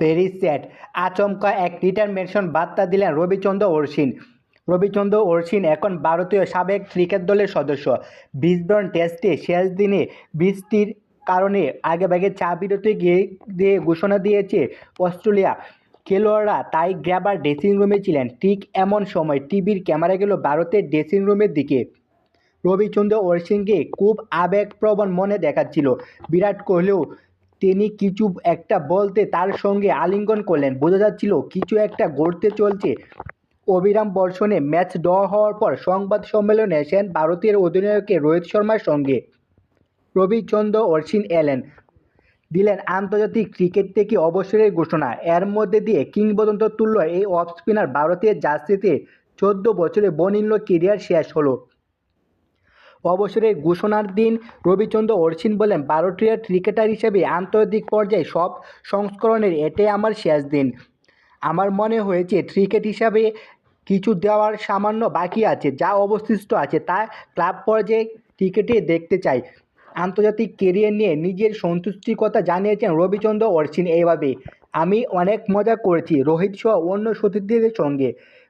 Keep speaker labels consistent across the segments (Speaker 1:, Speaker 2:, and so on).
Speaker 1: Very sad আচমকা এক রিটায়ারমেশন বার্তা দিলেন রবিচন্দ্র অশ্বিন। রবিচন্দ্র অশ্বিন এখন ভারতীয় সাবেক ক্রিকেট দলের সদস্য। ব্রিসবেন টেস্টে শেষ দিনে বৃষ্টির কারণে আগেভাগে চা বিরতি গিয়ে, দিয়ে ঘোষণা দিয়েছে অস্ট্রেলিয়া। খেলোয়াড়রা তাই গ্র্যাবার ড্রেসিং রুমে ছিলেন। ঠিক এমন সময় টিভির ক্যামেরা গেল ভারতের ড্রেসিং রুমের দিকে। রবিচন্দ্র অশ্বিনকে খুব আবেগপ্রবণ মনে দেখাচ্ছিল। বিরাট কোহলিও তিনি কিছু একটা বলতে তার সঙ্গে আলিঙ্গন করলেন। বোঝা যাচ্ছিল কিছু একটা গড়তে চলছে। অবিরাম বর্ষণে ম্যাচ ড্র হওয়ার পর সংবাদ সম্মেলনে এসেন ভারতের অধিনায়কের রোহিত শর্মার সঙ্গে। রবিচন্দ্র অশ্বিন এলেন। দিলেন, আন্তর্জাতিক ক্রিকেট থেকে অবসরের ঘোষণা। এর মধ্যে দিয়ে কিংবদন্ত তুল্য এই অফ স্পিনার ভারতের জার্সিতে চোদ্দ বছরে বনিল্য কেরিয়ার শেষ হলো। অবসরের ঘোষণার দিন রবিচন্দ্র অশ্বিন বলেন, ভারতীয় ক্রিকেটার হিসেবে আন্তর্জাতিক পর্যায়ে সব সংস্করণের এটাই আমার শেষ দিন। আমার মনে হয়েছে ক্রিকেট হিসাবে কিছু দেওয়ার সামান্য বাকি আছে, যা অবশিষ্ট আছে, তা ক্লাব পর্যায়ে ক্রিকেটে দেখতে চাই। আন্তর্জাতিক কেরিয়ার নিয়ে নিজের সন্তুষ্টির কথা জানিয়েছেন রবিচন্দ্র অশ্বিন এইভাবে আমি অনেক মজা করেছি, রোহিত সহ অন্য সতীর্থদের সঙ্গে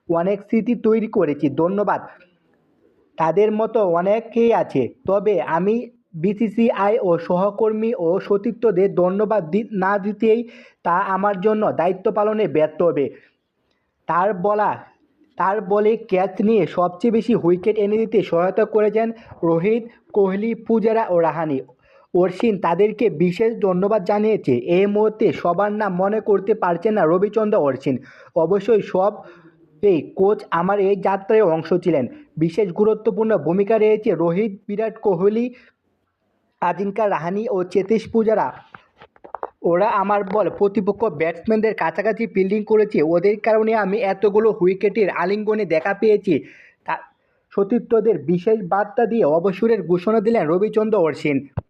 Speaker 1: অনেক স্মৃতি তৈরি করেছি, ধন্যবাদ। তাদের মতো অনেকেই আছে। তবে আমি বিসিসিআই ও সহকর্মী ও সতীর্থদের ধন্যবাদ না দিতেই তা আমার জন্য দায়িত্ব পালনে ব্যর্থ হবে। তার বলা তার বলে ক্যাচ নিয়ে সবচেয়ে বেশি উইকেট এনে দিতে সহায়তা করেছেন রোহিত কোহলি, পূজারা ও রাহানি। অর্শিন তাদেরকে বিশেষ ধন্যবাদ জানিয়েছে। এই মুহূর্তে সবার নাম মনে করতে পারছেন না রবিচন্দ্র অর্শিন। অবশ্যই সব এই কোচ আমার এই যাত্রায় অংশ ছিলেন। বিশেষ গুরুত্বপূর্ণ ভূমিকা রয়েছে রোহিত, বিরাট কোহলি, আজিঙ্কা রাহানি ও চেতেশ পূজারা। ওরা আমার বল প্রতিপক্ষ ব্যাটসম্যানদের কাছাকাছি ফিল্ডিং করেছে। ওদের কারণে আমি এতগুলো উইকেটের আলিঙ্গনে দেখা পেয়েছি। সতীর্থদের বিশেষ বার্তা দিয়ে অবসরের ঘোষণা দিলেন রবিচন্দ্র অশ্বিন।